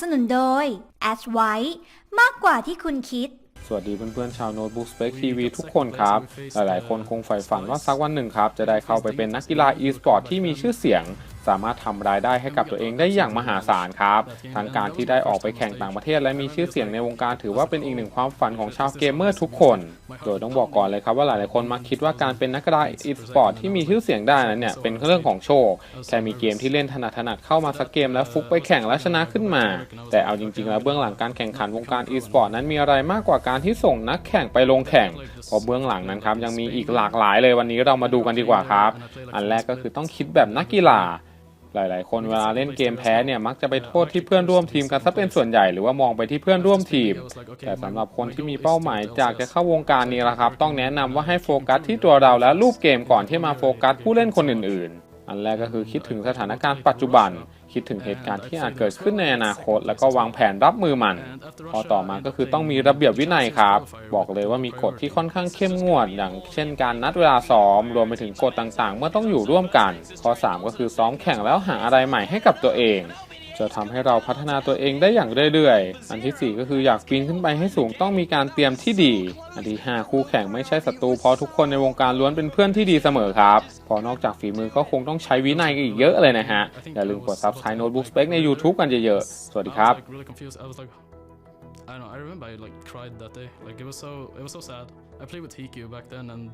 สนุนโดย a d w i มากกว่าที่คุณคิด สวัสดีเพื่อนๆชาวโน้ตบุ๊กสเปคทีวีทุกคนครับ หลายๆ คนคงใฝ่ฝันว่าสักวันหนึ่งครับ จะได้เข้าไปเป็นนักกีฬา e-sport ที่มีชื่อเสียง สามารถทำรายได้ให้กับตัวเองได้อย่างมหาศาลครับทั้งการที่ได้ออกไปแข่งต่างประเทศ และมีชื่อเสียงในวงการถือว่าเป็นอีกหนึ่งความฝันของชาวเกมเมอร์ทุกคน โดยต้องบอกก่อนเลยครับว่าหลายๆคนมักคิดว่าการเป็นนักกีฬา e-sport ที่มีชื่อเสียงได้นั้นเนี่ยเป็นเรื่องของโชคแค่มีเกมที่เล่นถนัดถนัดๆเข้ามาสักเกมแล้วฟุกไปแข่งและชนะขึ้นมา แต่เอาจริง ๆ แล้วเบื้องหลังการแข่งขันวงการ e-sport นั้นมีอะไรมากกว่าการที่ส่งนักแข่งไปลงแข่งเพราะเบื้องหลังนั้นครับยังมีอีกหลากหลายเลยวันนี้เรามาดูกันดีกว่าครับ อันแรกก็คือต้องคิดแบบนักกีฬา หลาย ๆ คนเวลาเล่นเกมแพ้เนี่ยมักจะไปโทษที่เพื่อนร่วมทีมกันซะเป็นส่วนใหญ่หรือว่ามองไปที่เพื่อนร่วมทีม แต่สำหรับคนที่มีเป้าหมายจากจะเข้าวงการนี้ละครับ ต้องแนะนำว่าให้โฟกัสที่ตัวเราและรูปเกมก่อนที่มาโฟกัสผู้เล่นคนอื่น ๆ อันแรกก็คือคิดถึงสถานการณ์ปัจจุบัน คิดถึงเหตุการณ์ที่อาจเกิดขึ้นในอนาคต แล้วก็วางแผนรับมือมัน พอต่อมาก็คือต้องมีระเบียบวินัยครับ บอกเลยว่ามีกฎที่ค่อนข้างเข้มงวด อย่างเช่นการนัดเวลาซ้อม รวมไปถึงกฎต่างๆ เมื่อต้องอยู่ร่วมกัน ข้อ 3 ก็คือซ้อมแข่งแล้วหาอะไรใหม่ให้กับตัวเอง จะทำให้เราพัฒนาตัวเองได้อย่างเรื่อยๆ อันทีสี่ 4 ก็คืออยากปีนขึ้นไปให้สูงต้องมีการเตรียมที่ดี อันที่ 5 คู่แข่งไม่ใช่ศัตรูเพราะทุกคนในวงการล้วนเป็นเพื่อนที่ดีเสมอครับพอนอกจากฝีมือก็คงต้องใช้วินัยกันอีกเยอะเลยนะฮะ อย่าลืมกด subscribe notebook spec ใน YouTube กันเยอะๆ สวัสดีครับ I don't know. I remember I like cried that day. Like it was so it was so sad. I played with Hiku back then, and